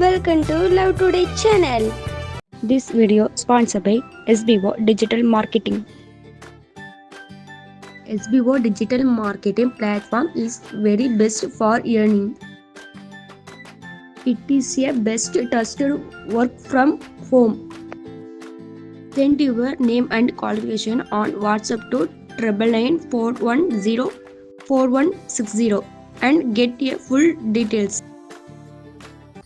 Welcome to Love Today channel. This video sponsored by SBO Digital Marketing. SBO Digital Marketing platform is very best for earning. It is a best trusted work from home. Send your name and qualification on WhatsApp to triple nine four one zero four one six zero and get a full details.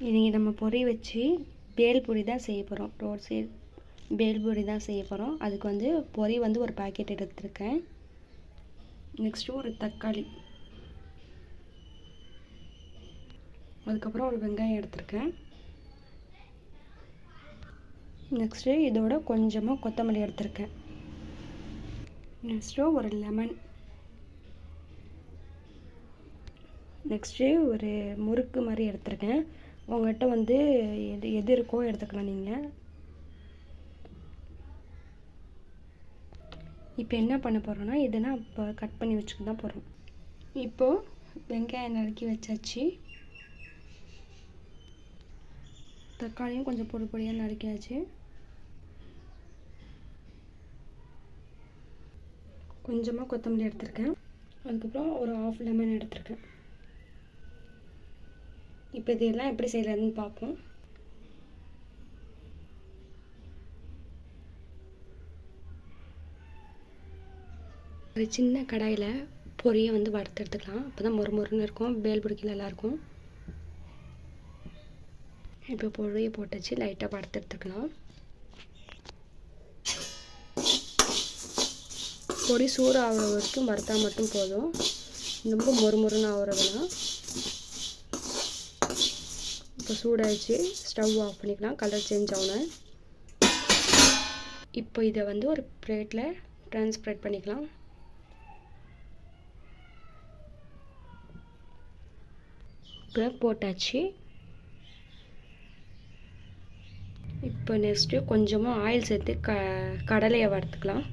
இன்றைக்கி நம்ம பொறி வச்சு பேல்பூரி தான் செய்ய போகிறோம் road side bhelpuri தான் செய்ய போகிறோம் அதுக்கு வந்து பொரி வந்து ஒரு பாக்கெட் எடுத்துருக்கேன். நெக்ஸ்ட்டு ஒரு தக்காளி. அதுக்கப்புறம் ஒரு வெங்காயம் எடுத்திருக்கேன். நெக்ஸ்ட்டு இதோட கொஞ்சமாக கொத்தமல்லி எடுத்திருக்கேன். நெக்ஸ்ட்டு ஒரு லெமன் நெக்ஸ்ட்டு ஒரு முறுக்கு மாதிரி எடுத்திருக்கேன். உங்கள்கிட்ட வந்து எது எது இருக்கோ எடுத்துக்கலாம் நீங்கள் இப்போ என்ன பண்ண போகிறோன்னா இதெல்லாம் இப்போ கட் பண்ணி வச்சுக்க தான் போகிறோம் இப்போது வெங்காயம் நறுக்கி வச்சாச்சு. தக்காளியும் கொஞ்சம் பொடி பொடியாக நறுக்கியாச்சு. கொஞ்சமாக கொத்தமல்லி எடுத்திருக்கேன். அதுக்கப்புறம் ஒரு ஆஃப் லெமன் எடுத்திருக்கேன். இப்போ இதெல்லாம் எப்படி செய்யறதுன்னு பார்ப்போம். ஒரு சின்ன கடாயில் பொரியை வந்து வறுத்து எடுத்துக்கலாம். அப்போ தான் மொறு மொறுன்னு இருக்கும். வேல் பிடிக்க நல்லாயிருக்கும் இப்போ பொரியை போட்டுச்சு லைட்டாக வறுத்து எடுத்துக்கலாம். பொரி சூடு ஆகிற வரைக்கும் வறுத்தா மட்டும் போதும். ரொம்ப மொறு மொறுன்னு ஆகுறதுனா. இப்போ சூடாயிடுச்சு. ஸ்டவ் ஆஃப் பண்ணிக்கலாம். கலர் சேஞ்ச் ஆகணும் இப்போ இதை வந்து ஒரு பிளேட்டில் ட்ரான்ஸ்ப்ரேட் பண்ணிக்கலாம். இப்போ போட்டாச்சு. இப்போ நெக்ஸ்ட்டு கொஞ்சமாக ஆயில் சேர்த்து க கடலையை வறுத்துக்கலாம்.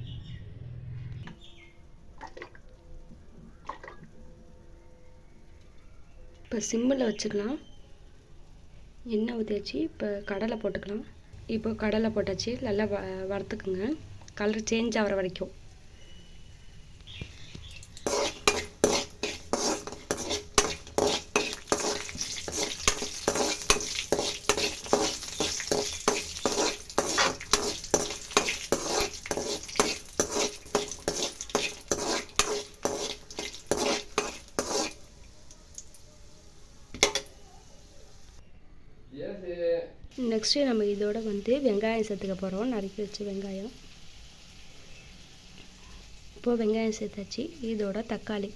இப்போ சிம்மில் வச்சுக்கலாம். எண்ணெய் ஊற்றியாச்சு இப்போ கடலை போட்டுக்கலாம். இப்போ கடலை போட்டாச்சு நல்லா வ வறுத்துக்குங்க. கலர் சேஞ்ச் ஆகிற வரைக்கும். நெக்ஸ்ட்டு நம்ம இதோட வந்து வெங்காயம் சேர்த்துக்க போகிறோம் நறுக்கி வச்சு வெங்காயம். இப்போது வெங்காயம் சேர்த்தாச்சு. இதோட தக்காளி.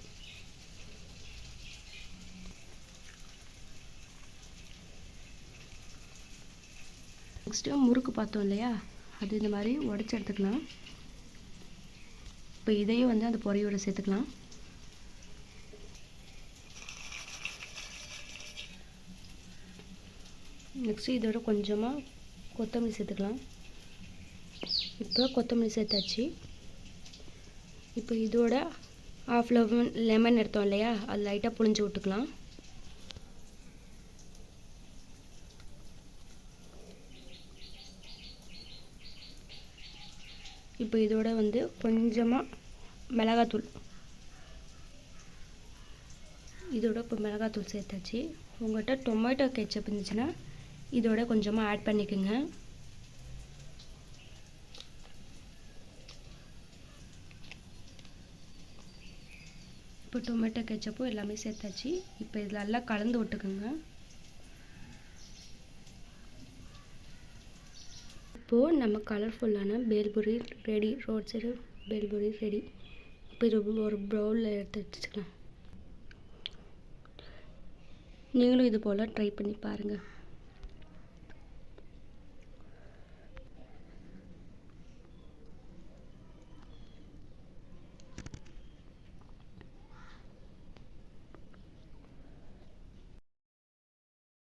நெக்ஸ்ட்டு முறுக்கு பார்த்தோம் இல்லையா? அது இந்த மாதிரி உடச்சி எடுத்துக்கலாம். இப்போ இதையும் வந்து அந்த பொறையோட சேர்த்துக்கலாம். நெக்ஸ்ட்டு இதோட கொஞ்சமாக கொத்தமல்லி சேர்த்துக்கலாம். இப்போ கொத்தமல்லி சேர்த்தாச்சு. இப்போ இதோட ஆஃப் லெமன் லெமன் எடுத்தோம் இல்லையா? அது லைட்டாக புழிஞ்சு விட்டுக்கலாம். இப்போ இதோட வந்து கொஞ்சமாக மிளகாத்தூள். இதோட இப்போ மிளகாத்தூள் சேர்த்தாச்சு. உங்கள்கிட்ட டொமேட்டோ கெச்சப் இருந்துச்சுன்னா இதோட கொஞ்சமாக ஆட் பண்ணிக்கோங்க. இப்போ டொமேட்டோ கெச்சப்பும் எல்லாமே சேர்த்தாச்சு. இப்போ இதில் நல்லா கலந்து விட்டுக்குங்க. இப்போது நம்ம கலர்ஃபுல்லான bhelpuri ready road side bhelpuri ready இப்போ இது ஒரு ப்ரௌனில் எடுத்து வச்சுக்கலாம். நீங்களும் இது போல் ட்ரை பண்ணி பாருங்கள்